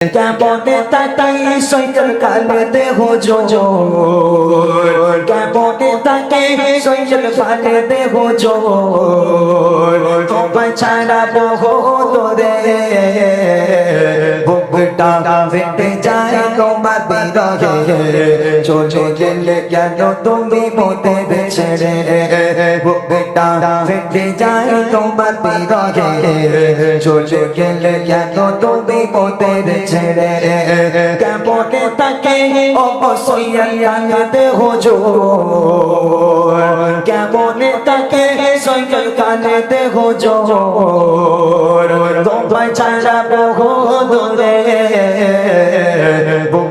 কেমনে তাকাই সৈকল কালে দেহ জোর? কেমনে তাকাই সৈকল কালে দেহ জোর? তোমায় ছাড়া বহু দূরে। বুকটা ফেটে যায়। বিরহে চলে গেলে কেন তুমি মোতে বেছে রে বুকটা ফেটে যায় তোমার বিরহে চলে গেলে কেন তুমি মোতে বেছে রে কেমনে তাকে অবশ্যই আল্লাহতে হুজুর কেমনে তাকে সৈকল কানেতে হুজুর তোমায় ছাড়া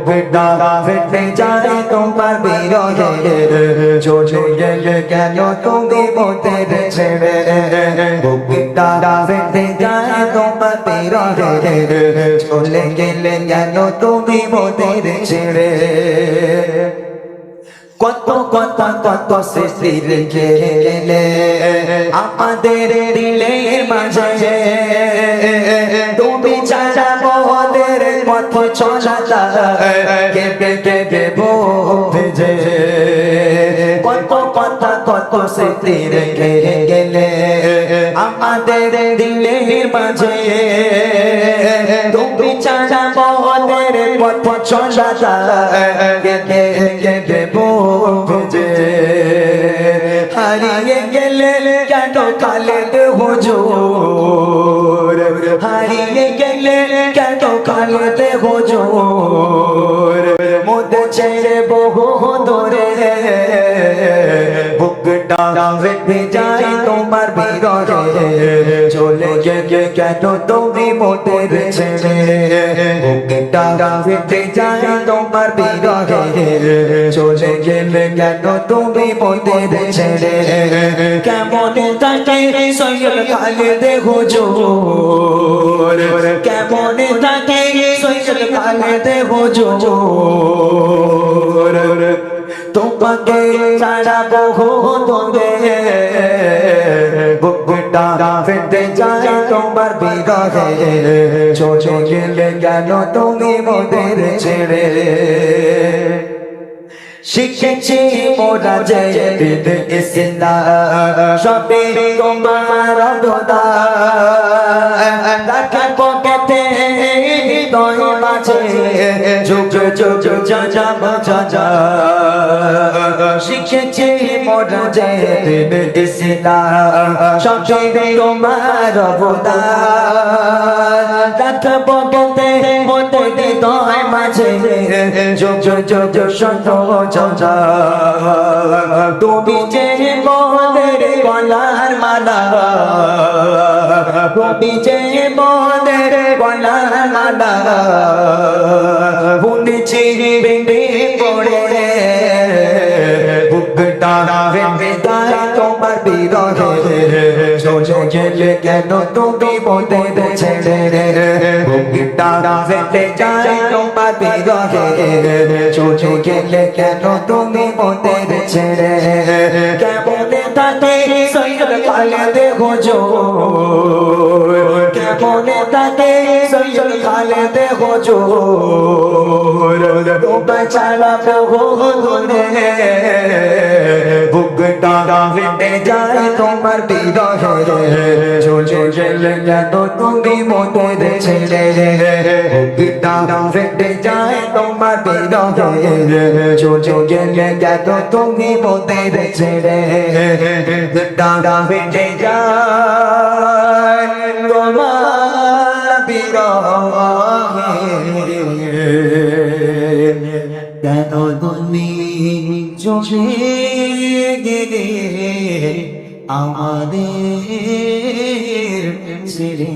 বুকটা ফেটে যায় তোমার বিরহে চলে গেলে কেন তুমি মোতে ছেড়ে বুকটা ফেটে যায় তোমার বিরহে চলে গেলে কেন তুমি মোতে ছেড়ে কত কত কত সৃষ্টি রেখে গেলে আমাদের দিলে মাঝে, তুমি মোদের পথ চলা কেবে কেবে ভেজে কত কত কত সৃষ্টি রেখে গেলে আমাদের দিলে মাঝে। তুমি ছাড়া মোদের পথ চলা কেবে কেবে ভেজে হারিয়ে গেলে কেন কালে হুজুর? হারিয়ে গেলে কেন কালে বোঝোর মধ্যে ছেড়ে বহু দূরে যাই তোমার বিরহে চলে গেলে কেন তুমি মোদের ছেড়ে বুকটা রেখে যাই তোমার বিরহে চলে গেলে কেন তুমি মোদের ছেড়ে কেমন থাকে সৈয়দ খালেদ হুজুর কেমন থাকে সৈয়দ খালেদ হুজুর তোমাকে ছাড়া বহু দূরে বুকটা ফেটে যায় তোমার বিরহে চলে গেলে কেন তুমি মোদের ছেড়ে? শিখেছি মোরা যে বিদ ইসলাম সবে তোমার অবদা শিখেছি মোরা যে বিদ ইসলাম সবে তোমার অবদা রাখা পকেটে মোদের হৃদয় মাঝে তুমি যে মোদের গলার মালা, তুমি যে মোদের গলার মালা। শুনেছি বেঁধে পড়ে বুকটা বেঁধে তাই তোমার বিরহে চলে গেলে কেন তুমি মোদের ছেড়ে বুকটা বেঁধে যায় তোমার বিরহে চলে গেলে কেন তুমি মোদের ছেড়ে কেমনে থাকে সৈয়দ খালেদে হুজুর কেমনে থাকে সৈয়দ খালেদে হুজুর তোমায় ছাড়া বহু দূরে বুকটা ফেটে যায় তোমার বিরহে চলে গেলে কেন তুমি ছেড়ে বুকটা ফেটে যায় তোমার বিরহে চলে গেলে কেন তুমি মোদের ছেড়ে বুকটা ফেটে যায় তোমার চলে গেলে আমাদের ছেড়ে